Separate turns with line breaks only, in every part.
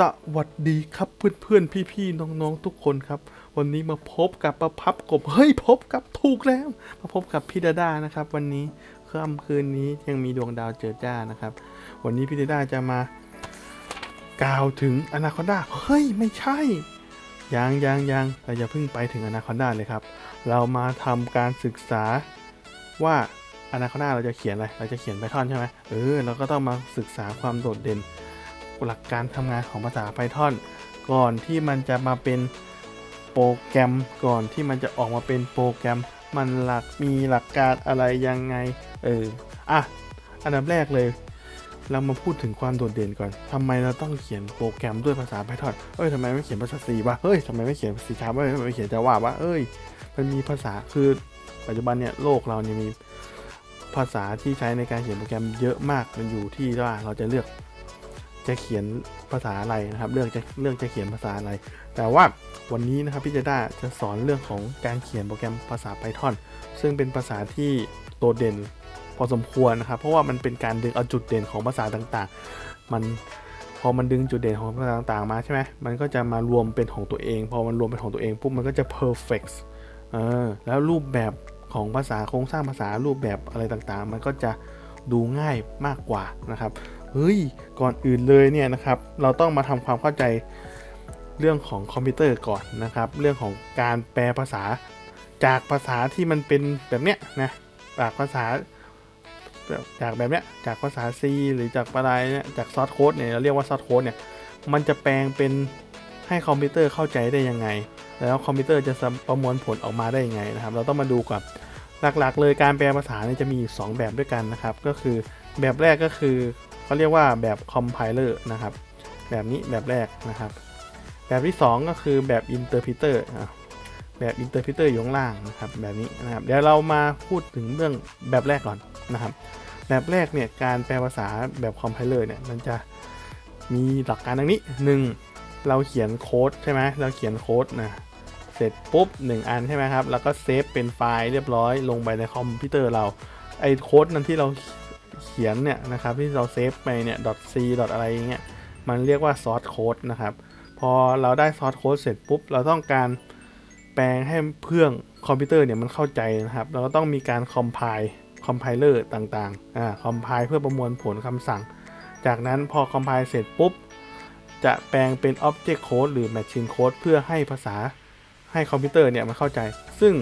สวัสดีครับเพื่อนๆ พี่ๆ น้องๆ ทุกคนครับ วันนี้มาพบกับประพับกบ เฮ้ยพบกับถูกแล้ว มาพบกับพี่ดาดานะครับ วันนี้ค่ำคืนนี้ยังมีดวงดาวเจิดจ้านะครับ วันนี้พี่ดาดาจะมากล่าวถึงอนาคอนดาเฮ้ยไม่ใช่ยังยังยังเราจะเพิ่งไปถึงอนาคอนดาเลยครับ เรามาทำการศึกษาว่าอนาคอนดาเราจะเขียนอะไรเราจะเขียนไพทอนใช่ไหมเออเราก็ต้องมาศึกษาความโดดเด่น หลักการทำงานของภาษา Python ก่อนที่มันจะมาเป็นโปรแกรม ก่อนที่มันจะออกมาเป็นโปรแกรม มันหลักมีหลักการอะไรยังไง เอออะอันดับแรกเลย เรามาพูดถึงความโดดเด่นก่อนทำไมเราต้องเขียนโปรแกรมด้วยภาษา Python เอ้ยทำไมไม่เขียนภาษา C วะเฮ้ยทำไมไม่เขียนสีชาร์ปวะทำไมไม่เขียนจาวาวะเอ้ย มันมีภาษาคือปัจจุบันเนี่ยโลกเราเนี่ยมีภาษาที่ใช้ในการเขียนโปรแกรมเยอะมาก มันอยู่ที่ว่าเราจะเลือก จะเขียนภาษาอะไรนะครับ เลือกจะเลือกจะเขียนภาษาอะไร แต่ว่าวันนี้นะครับพี่เจด้าจะสอนเรื่องของการเขียนโปรแกรมภาษา Python ซึ่งเป็นภาษาที่โดดเด่นพอสมควรนะครับ เพราะว่ามันเป็นการดึงเอาจุดเด่นของภาษาต่างๆ มันพอมันดึงจุดเด่นของภาษาต่างๆมาใช่ไหมมันก็จะมารวมเป็นของตัวเอง พอมันรวมเป็นของตัวเองปุ๊บมันก็จะ perfect เออแล้วรูปแบบของภาษาโครงสร้างภาษารูปแบบอะไรต่างๆ มันก็จะดูง่ายมากกว่านะครับ เฮ้ย ก่อนอื่นเลยเนี่ยนะครับ เราต้องมาทำความเข้าใจเรื่องของคอมพิวเตอร์ก่อนนะครับ เรื่องของการแปลภาษาจากภาษาที่มันเป็นแบบเนี้ยนะ จากภาษาจากแบบเนี้ย จากภาษา C หรือจากอะไรเนี่ยจากซอสโค้ดเนี่ยเราเรียกว่าซอสโค้ดเนี่ย มันจะแปลงเป็นให้คอมพิวเตอร์เข้าใจได้ยังไง แล้วคอมพิวเตอร์จะประมวลผลออกมาได้ยังไงนะครับ เราต้องมาดูก่อนหลักๆ เลยการแปลภาษาเนี่ยจะมีอยู่สองแบบด้วยกันนะครับ ก็คือแบบแรกก็คือ เขาเรียกว่าแบบ compiler นะครับ แบบนี้แบบแรกนะครับ แบบที่ 2 ก็คือแบบ interpreter อะแบบ interpreter อยู่ข้างล่างนะครับ แบบนี้นะครับ เดี๋ยวเรามาพูดถึงเรื่องแบบแรกก่อนนะครับ แบบแรกเนี่ยการแปลภาษาแบบ compiler เนี่ยมันจะมีหลักการดังนี้ 1. เราเขียนโค้ดใช่ไหมเราเขียนโค้ดนะเสร็จปุ๊บ 1 อันใช่ไหมครับ แล้วก็เซฟเป็นไฟล์เรียบร้อยลงไปในคอมพิวเตอร์เรา ไอ้โค้ดนั้นที่เรา เขียนเนี่ยนะครับที่เราเซฟไปเนี่ย .c อะไรอย่างเงี้ยมันเรียกว่า source code นะครับ พอเราได้ source code เสร็จปุ๊บ เราต้องการแปลงให้เพื่องคอมพิวเตอร์เนี่ยมันเข้าใจนะครับ เราก็ต้องมีการ compile compiler ต่างๆอ่า compile เพื่อประมวลผลคำสั่ง จากนั้นพอ compile เสร็จปุ๊บ จะแปลงเป็น object code หรือ machine code เพื่อให้ภาษาให้คอมพิวเตอร์เนี่ยมันเข้าใจ ซึ่ง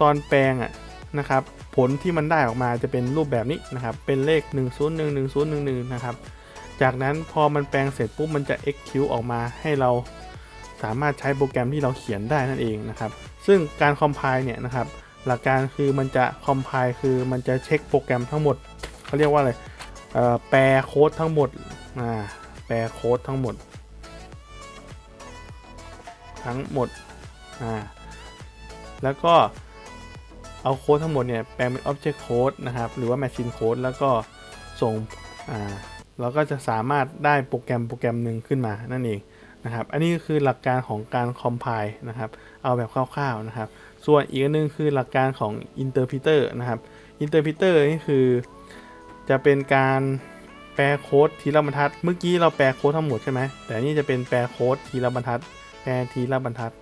ตอนแปลงอะนะครับ ผลที่มันได้ออกมาจะเป็นรูปแบบนี้นะครับ เป็นเลข 10111011 นะครับ จากนั้นพอมันแปลงเสร็จปุ๊บมันจะ execute ออกมาให้เราสามารถใช้โปรแกรมที่เราเขียนได้นั่นเองนะครับ ซึ่งการ compile เนี่ยนะครับ หลักการคือมันจะ compile คือมันจะเช็คโปรแกรมทั้งหมดเขาเรียกว่าอะไรแปลโค้ดทั้งหมดแปลโค้ดทั้งหมด ทั้งหมด แล้วก็ เอาโค้ดทั้งหมดเนี่ยแปลงเป็น Object Code นะครับ หรือว่า Machine Code แล้วก็ส่งอ่าเราก็จะสามารถได้โปรแกรมโปรแกรมหนึ่งขึ้นมานั่นเองนะครับ อันนี้ก็คือหลักการของการ compile นะครับ เอาแบบคร่าวๆนะครับ ส่วนอีกนหนึงคือหลักการของ interpreter นะครับ interpreter นี่คือจะเป็นการแปลโค้ดทีละบรรทัด เมื่อกี้เราแปลโค้ดทั้งหมดใช่ไหม แต่นี่จะเป็นแปลโค้ดทีละบรรทัด แปลทีละบรรทัด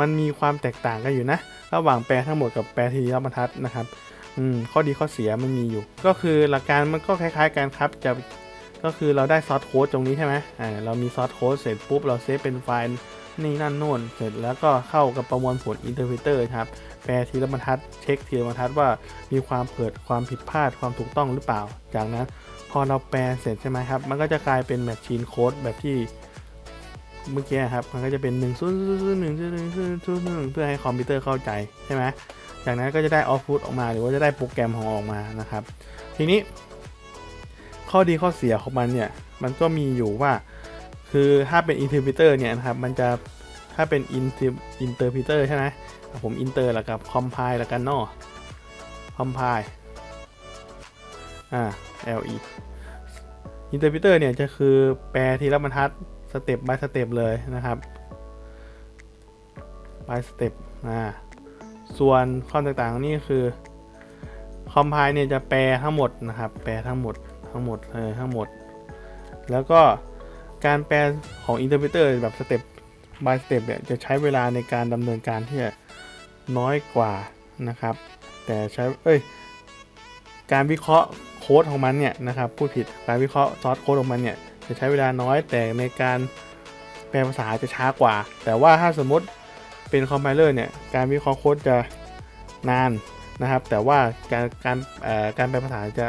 มันมีความแตกต่างกันอยู่นะ ระหว่างแปลทั้งหมดกับแปลทีละบรรทัดนะครับอืมข้อดีข้อเสียมันมีอยู่ ก็คือหลักการมันก็คล้าย ๆ กันครับจะก็คือเราได้ซอสโค้ดตรงนี้ใช่ไหมอ่าเรามีซอสโค้ดเสร็จปุ๊บเราเซฟเป็นไฟล์นี่นั่นโน่นเสร็จแล้วก็เข้ากับประมวลผลอินเทอร์พ e เตอร์ครับแปลทีละบรรทัดเช็คทีละบรรทัดว่ามีความเกิดความผิดพลาดความถูกต้องหรือเปล่า จากนั้นพอเราแปลเสร็จใช่ไหมครับ มันก็จะกลายเป็นแมชชีนโค้ดแบบที่ เมื่อกี้ครับมันก็จะเป็น1 0 0 1 1 1 1เพื่อให้คอมพิวเตอร์เข้าใจใช่ไหมจากนั้นก็จะได้ออฟฟุตออกมาหรือว่าจะได้โปรแกรมของออกมานะครับ ทีนี้ ข้อดีข้อเสียของมันเนี่ย มันก็มีอยู่ว่า คือถ้าเป็น interpreter เนี่ยนะครับ มันจะถ้าเป็น inter interpreter ใช่ไหมผม inter แล้วกับ compile แล้วกันเนาะ compile อ่า le interpreter เนี่ยจะคือแปลทีละบรรทัด สเต็ป by สเต็ปเลยนะครับ by สเต็ปอ่าส่วนข้อต่างๆนี่คือ compile เนี่ยจะแปลทั้งหมดนะครับ แปลทั้งหมดทั้งหมดเลยทั้งหมด แล้วก็การแปลของ interpreter แบบสเต็ป by สเต็ปเนี่ยจะใช้เวลาในการดำเนินการที่จะน้อยกว่านะครับ แต่ใช้เอ้ยการวิเคราะห์โค้ดของมันเนี่ยนะครับพูดผิดการวิเคราะห์ซอสโค้ดของมันเนี่ย จะใช้เวลาน้อยแต่ในการแปลภาษาจะช้ากว่า แต่ว่าถ้าสมมติเป็นคอมไพเลอร์เนี่ยการวิเคราะห์โค้ดจะนานนะครับ แต่ว่าการการการแปลภาษาจะ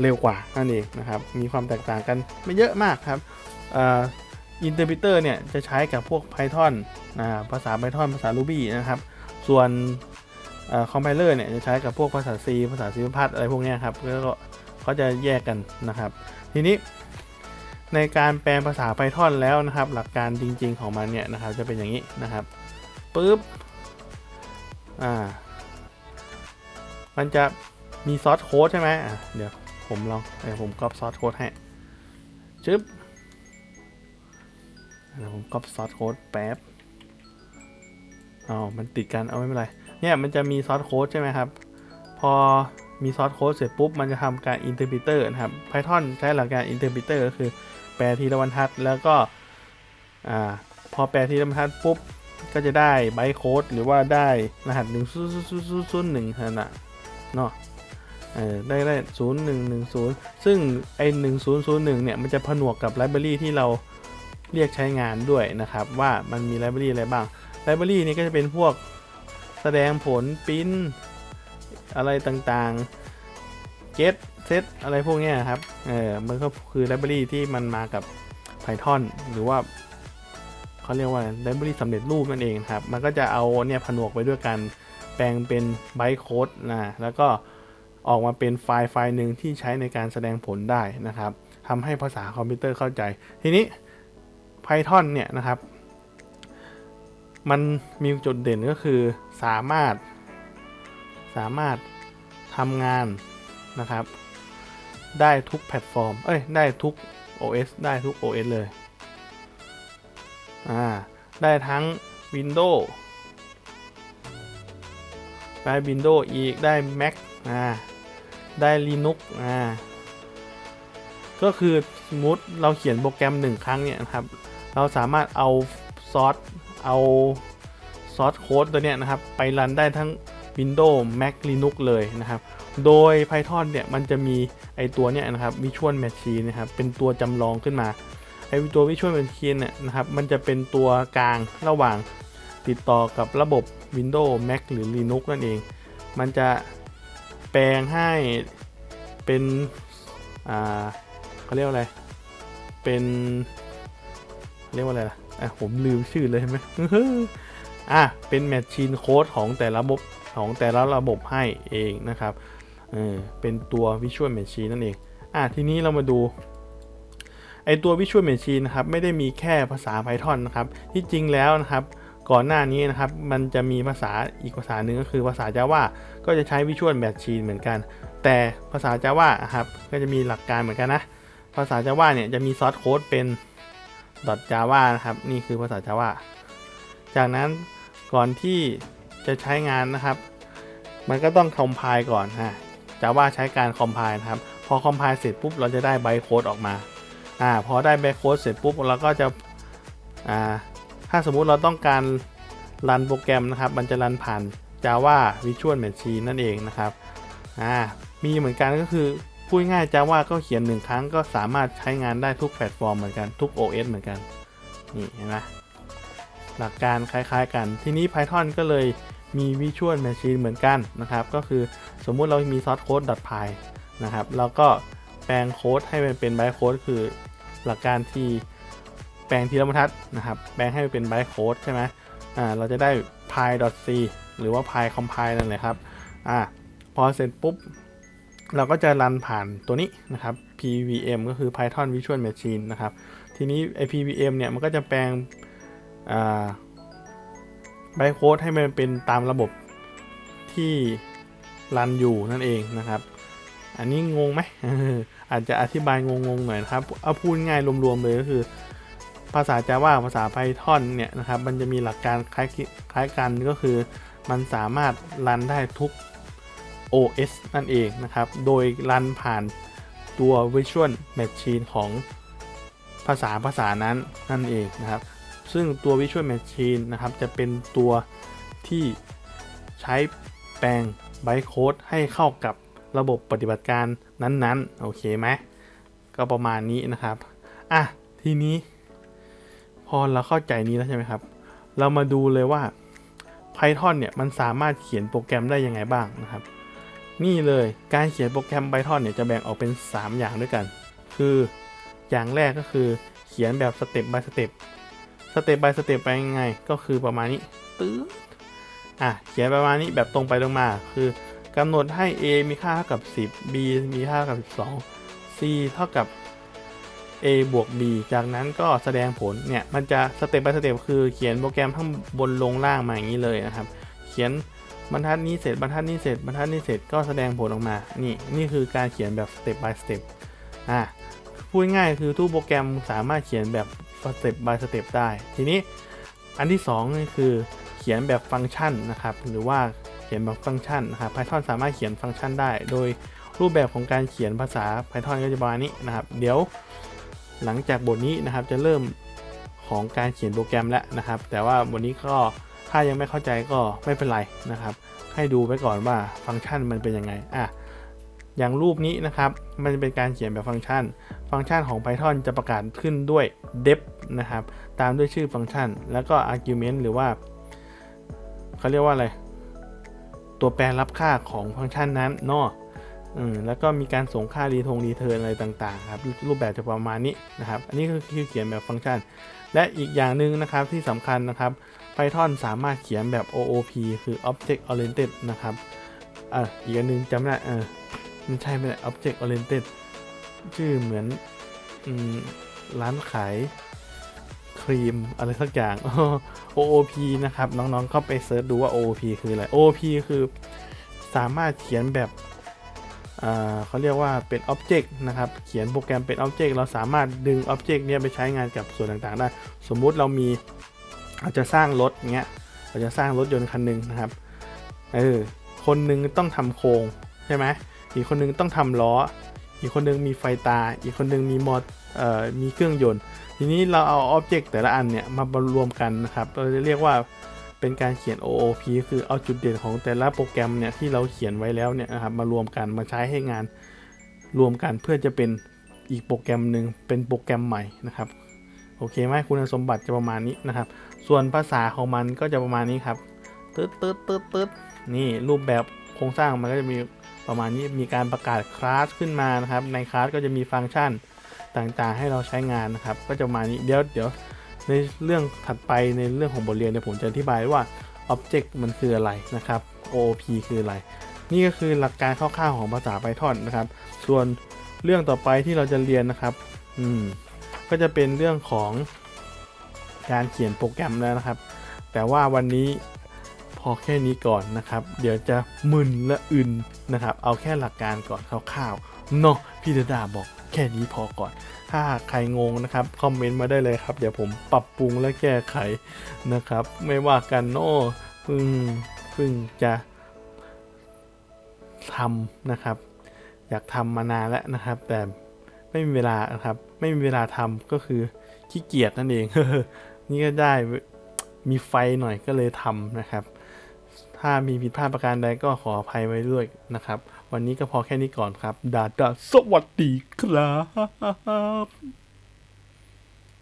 เร็วกว่านั่นเองนะครับ มีความแตกต่างกันไม่เยอะมากครับเอ่อ Interpreter เนี่ยจะใช้กับพวก Python นะภาษา Python ภาษา Ruby นะครับ ส่วนคอมไพเลอร์เนี่ยจะใช้กับพวกภาษา C ภาษา C++ อะไรพวกนี้ครับก็เขาจะแยกกันนะครับ ทีนี้ ในการแปลภาษา Python แล้วนะครับ หลักการจริง ๆของมันเนี่ยนะครับจะเป็นอย่างนี้นะครับปุ๊บอ่ามันจะมีซอสโค้ดใช่ไหมอะเดี๋ยวผมลองเดี๋ยวผมก๊อปซอสโค้ดให้จึ๊บเดี๋ยวผมก๊อปซอสโค้ดแป๊บอ๋อมันติดกันเอาไม่เป็นไรเนี่ยมันจะมีซอสโค้ดใช่ไหมครับ พอมีซอสโค้ดเสร็จปุ๊บ มันจะทำการ interpreter นะครับ Python ใช้หลักการ interpreter ก็คือ แปลทีละบรรทัด แล้วก็อ่าพอแปลทีละบรรทัดปุ๊บก็จะได้ไบต์โค้ดหรือว่าได้รหัสหนึ่งศูนย์ศูนย์ศูซูหนึ่งขนาดเนาะเออได้ได้ศูนย์หนึ่งหนึ่งศูนย์ซึ่งไอหนึ่งศูนย์ศูนย์หนึ่งเนี่ย มันจะผนวกกับไลบรารีที่เราเรียกใช้งานด้วยนะครับ ว่ามันมีไลบรารีอะไรบ้างไลบรารีนี้ก็จะเป็นพวกแสดงผลปริ้นอะไรต่างๆ get set อะไรพวกนี้ครับ เออมันก็คือไลบรารีที่มันมากับ Python หรือว่าเขาเรียกว่าไลบรารีสำเร็จรูปนั่นเองครับ มันก็จะเอาเนี่ยผนวกไปด้วยกัน แปลงเป็นไบต์โค้ดนะ แล้วก็ออกมาเป็นไฟล์ไฟล์หนึ่งที่ใช้ในการแสดงผลได้นะครับทำให้ภาษาคอมพิวเตอร์เข้าใจ ทีนี้ Python เนี่ยนะครับ มันมีจุดเด่นก็คือสามารถ สามารถทำงานนะครับ ได้ทุกแพลตฟอร์ม เอ้ย ได้ทุก OS ได้ทุก OS เลย อ่า ได้ทั้ง Windows ได้ Windows อีก ได้ Mac อ่า ได้ Linux อ่า ก็คือสมมติเราเขียนโปรแกรมหนึ่งครั้งเนี่ยนะครับ เราสามารถเอาซอส เอาซอสโค้ดตัวเนี้ยนะครับ ไปรันได้ทั้ง Windows Mac Linux เลยนะครับ โดย Python เนี่ยมันจะมีไอตัวเนี้ยนะครับ Visual Machine นะครับเป็นตัวจำลองขึ้นมาไอตัว Visual Machine เนี่ยนะครับมันจะเป็นตัวกลางระหว่างติดต่อกับระบบ Windows Mac หรือ Linux นั่นเอง มันจะแปลงให้เป็นอ่าเขาเรียกว่าอะไร เป็นเรียกว่าอะไรล่ะอะผมลืมชื่อเลยใช่ไหมอะเป็นแมชชีนโค้ดของแต่ละระบบของแต่ละระบบให้เองนะครับ เป็นตัว Visual Machine นั่นเอง อะทีนี้เรามาดูไอตัว Visual Machine นะครับไม่ได้มีแค่ภาษา Python นะครับ ที่จริงแล้วนะครับก่อนหน้านี้นะครับมันจะมีภาษาอีกภาษาหนึ่งก็คือภาษา Java ก็จะใช้ Visual Machine เหมือนกัน แต่ภาษา Java อะครับก็จะมีหลักการเหมือนกันนะ ภาษา Java เนี่ยจะมีซอสโค้ดเป็น .java นะครับนี่คือภาษา Java จากนั้นก่อนที่จะใช้งานนะครับ มันก็ต้องคอมไพล์ก่อนฮะ Java ใช้การคอมไพล์นะครับ พอคอมไพล์เสร็จปุ๊บเราจะได้ไบโค้ดออกมาอ่าพอได้ไบโค้ดเสร็จปุ๊บเราก็จะอ่าถ้าสมมุติเราต้องการรันโปรแกรมนะครับ มันจะรันผ่าน Java Visual Machine นั่นเองนะครับอ่ามีเหมือนกันก็คือพูดง่าย Java ก็เขียนหนึ่งครั้งก็สามารถใช้งานได้ทุกแพลตฟอร์มเหมือนกันทุก OS เหมือนกันนี่เห็นไหมหลักการคล้ายๆกัน ทีนี้ Python ก็เลย มี Visual Machine เหมือนกันนะครับ ก็คือสมมุติเรามี source code .py นะครับเราก็แปลงโค้ดให้มันเป็น byte code คือหลักการที่แปลงทีละบรรทัดนะครับ แปลงให้มันเป็น byte code ใช่ไหมอ่าเราจะได้ py.c หรือว่า py compile นั่นแหละครับอ่าพอเสร็จปุ๊บ เราก็จะรันผ่านตัวนี้นะครับ PVM ก็คือ Python Visual Machine นะครับ ทีนี้ไอ PVM เนี่ยมันก็จะแปลงอ่า ไบโค้ดให้มันเป็นตามระบบที่รันอยู่นั่นเองนะครับ อันนี้งงไหมอาจจะอธิบายงงๆหน่อยนะครับ เอาพูดง่ายรวมๆเลยก็คือ ภาษา Java ภาษา Python เนี่ยนะครับ มันจะมีหลักการคล้ายคล้ายกันก็คือ มันสามารถรันได้ทุก OS นั่นเองนะครับ โดยรันผ่านตัว Visual Machine ของภาษาภาษานั้นนั่นเองนะครับ ซึ่งตัว Visual Machine นะครับ จะเป็นตัวที่ใช้แปลงไบโค้ดให้เข้ากับระบบปฏิบัติการนั้นๆ โอเคไหม ก็ประมาณนี้นะครับ อะ ทีนี้ พอเราเข้าใจนี้แล้วใช่ไหมครับ เรามาดูเลยว่า Python เนี่ย มันสามารถเขียนโปรแกรมได้ยังไงบ้างนะครับ นี่เลยการเขียนโปรแกรม Python เนี่ย จะแบ่งออกเป็น 3 อย่างด้วยกัน คืออย่างแรกก็คือเขียนแบบสเต็ป by สเต็ป สเต็ป by สเต็ปไปยังไง ก็คือประมาณนี้ตื้ออะเขียนประมาณนี้แบบตรงไปตรงมา คือกำหนดให้ a มีค่าเท่ากับ 10 b มีค่าเท่ากับ 12 c เท่ากับ a บวก b จากนั้นก็แสดงผลเนี่ยมันจะสเต็ป by สเต็ปคือเขียนโปรแกรมข้งบนลงล่างมาอย่างนี้เลยนะครับ เขียนบรรทัดนี้เสร็จบรรทัดนี้เสร็จบรรทัดนี้เสร็จก็แสดงผลออกมา นี่นี่คือการเขียนแบบ step by step อะพูดง่ายคือทุกโปรแกรมสามารถเขียนแบบ step by step ได้ ทีนี้อันที่2นี่คือเขียนแบบฟังก์ชันนะครับหรือว่าเขียนแบบฟังก์ชันนะครับ Python สามารถเขียนฟังก์ชันได้ โดยรูปแบบของการเขียนภาษา Python ก็จะประมาณนี้นะครับ เดี๋ยวหลังจากบทนี้นะครับจะเริ่มของการเขียนโปรแกรมแล้วนะครับ แต่ว่าบทนี้ก็ถ้ายังไม่เข้าใจก็ไม่เป็นไรนะครับ ให้ดูไปก่อนว่าฟังก์ชันมันเป็นยังไงอะ อย่างรูปนี้นะครับ มันจะเป็นการเขียนแบบฟังก์ชัน ฟังก์ชันของ Python จะประกาศขึ้นด้วย def นะครับ ตามด้วยชื่อฟังก์ชัน แล้วก็ argument หรือว่า เขาเรียกว่าอะไร ตัวแปรรับค่าของฟังก์ชันนั้นเนาะอืมแล้วก็มีการส่งค่ารีทงรีเทิร์นอะไรต่างๆครับ รูปแบบจะประมาณนี้นะครับ อันนี้คือเขียนแบบฟังก์ชัน และอีกอย่างหนึ่งนะครับที่สำคัญนะครับ Python สามารถเขียนแบบ OOP คือ Object Oriented นะครับอะอีกอันนึงจำได้เออ มันใช่ไหม Object Oriented ชื่อเหมือนอร้านขายครีมอะไรสักอย่าง OOP นะครับ น้องๆ เข้าไปเซิร์ชดูว่า OOP คืออะไร OOP คือสามารถเขียนแบบเขาเรียกว่าเป็น Object นะครับ เขียนโปรแกรมเป็น Object เราสามารถดึง Object เนี่ยไปใช้งานกับส่วนต่างๆได้ สมมุติเรามีเราจะสร้างรถเงี้ย เราจะสร้างรถยนต์คันหนึ่งนะครับ เออ คนหนึ่งต้องทำโครงใช่ไหม อีกคนหนึงต้องทำล้อ อีกคนหนึงมีไฟตา อีกคนหนึงมีมอเตเอ่อมีเครื่องยนต์ ทีนี้เราเอาอ็อบเจกต์แต่ละอันเนี่ยมารวมกันนะครับ เราจะเรียกว่าเป็นการเขียน OOP คือเอาจุดเด่นของแต่ละโปรแกรมเนี่ยที่เราเขียนไว้แล้วเนี่ยนะครับมารวมกันมาใช้ให้งานรวมกันเพื่อจะเป็นอีกโปรแกรมหนึ่งเป็นโปรแกรมใหม่นะครับโอเคไหมคุณสมบัติจะประมาณนี้นะครับ ส่วนภาษาของมันก็จะประมาณนี้ครับตึ๊ดตึ๊ดตึ๊ดตึ๊ดนี่รูปแบบโครงสร้างมันก็จะมี ประมาณนี้มีการประกาศคลาสขึ้นมานะครับในคลาสก็จะมีฟังก์ชันต่างๆ ให้เราใช้งานนะครับ ก็จะมานี้เดี๋ยวเดี๋ยวในเรื่องถัดไปในเรื่องของบทเรียนเนี่ยผมจะอธิบายว่า Object มันคืออะไรนะครับ OOP คืออะไร นี่ก็คือหลักการคร่าวๆของภาษา Python นะครับ ส่วนเรื่องต่อไปที่เราจะเรียนนะครับ อืม ก็จะเป็นเรื่องของการเขียนโปรแกรมแล้วนะครับ แต่ว่าวันนี้ พอแค่นี้ก่อนนะครับ เดี๋ยวจะมึนและอึนนะครับ เอาแค่หลักการก่อนคร่าวๆเนาะพี่ดาดาบอกแค่นี้พอก่อน ถ้าใครงงนะครับ คอมเมนต์มาได้เลยครับ เดี๋ยวผมปรับปรุงและแก้ไขนะครับ ไม่ว่ากันเนาะเพิ่งเพิ่งจะทำนะครับ อยากทำมานานแล้วนะครับ แต่ไม่มีเวลานะครับ ไม่มีเวลาทำก็คือขี้เกียจนั่นเองนี่ก็ได้มีไฟหน่อยก็เลยทำนะครับ ถ้ามีผิดพลาดประการใดก็ขออภัยไว้ด้วยนะครับ วันนี้ก็พอแค่นี้ก่อนครับ ดาดาสวัสดีครับ